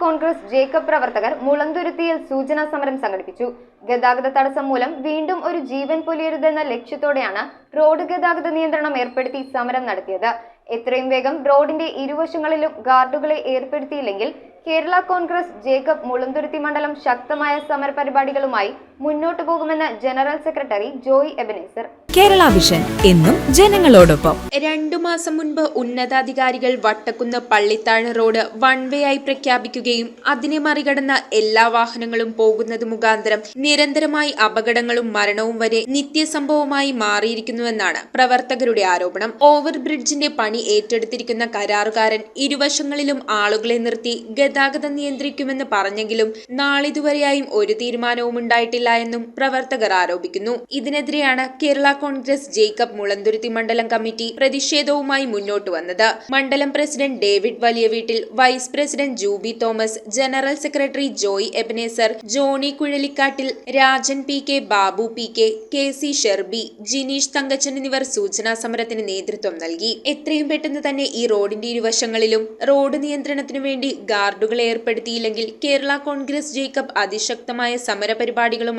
Congress Jacob പ്രവർത്തകർ മുളന്തുരുത്തിയിൽ സൂചനാ സമരം സംഘടിപ്പിച്ചു. ഗതാഗത തടസ്സം മൂലം വീണ്ടും ഒരു ജീവൻ പൊലിയരുതെന്ന ലക്ഷ്യത്തോടെയാണ് റോഡ് ഗതാഗത നിയന്ത്രണം ഏർപ്പെടുത്തി സമരം നടത്തിയത്. എത്രയും വേഗം റോഡിന്റെ ഇരുവശങ്ങളിലും ഗാർഡുകളെ ഏർപ്പെടുത്തിയില്ലെങ്കിൽ കേരള കോൺഗ്രസ് ജേക്കബ് മുളന്തുരുത്തി മണ്ഡലം ശക്തമായ സമരപരിപാടികളുമായി മുന്നോട്ടു പോകുമെന്ന് general secretary Joy Ebenezer. Kerala vision എന്നും ജനങ്ങളോടൊപ്പം. രണ്ടു മാസം മുൻപ് ഉന്നതാധികാരികൾ വട്ടക്കുന്ന് പള്ളിത്താഴ് റോഡ് വൺ വേ ആയി പ്രഖ്യാപിക്കുകയും അതിനെ മറികടന്ന എല്ലാ വാഹനങ്ങളും പോകുന്നത് മുഖാന്തരം നിരന്തരമായി അപകടങ്ങളും മരണവും വരെ നിത്യസംഭവമായി മാറിയിരിക്കുന്നുവെന്നാണ് പ്രവർത്തകരുടെ ആരോപണം. ഓവർ ബ്രിഡ്ജിന്റെ പണി ഏറ്റെടുത്തിരിക്കുന്ന കരാറുകാരൻ ഇരുവശങ്ങളിലും ആളുകളെ നിർത്തി ഗതാഗതം നിയന്ത്രിക്കുമെന്ന് പറഞ്ഞെങ്കിലും നാളിതുവരെയായും ഒരു തീരുമാനവും ഉണ്ടായിട്ടില്ല. എന്നും പ്രവർത്തകർ ആരോപിക്കുന്നു. ഇതിനെതിരെയാണ് കേരള കോൺഗ്രസ് ജേക്കബ് മുളന്തുരുത്തി മണ്ഡലം കമ്മിറ്റി പ്രതിഷേധവുമായി മുന്നോട്ട് വന്നത്. മണ്ഡലം പ്രസിഡന്റ് ഡേവിഡ് വലിയ വീട്ടിൽ vice president Juby Thomas general secretary Joy Ebenezer Johnny Kuzhalikkattil Rajan P K Babu P K K C Sherby Jineesh Thankachan എന്നിവർ സൂചനാ സമരത്തിന് നേതൃത്വം നൽകി. എത്രയും പെട്ടെന്ന് തന്നെ ഈ റോഡിന്റെ ഇരുവശങ്ങളിലും റോഡ് നിയന്ത്രണത്തിനു വേണ്ടി ഗാർഡുകൾ ഏർപ്പെടുത്തിയില്ലെങ്കിൽ കേരള കോൺഗ്രസ് ജേക്കബ് അതിശക്തമായ സമരപരിപാടികളുമായി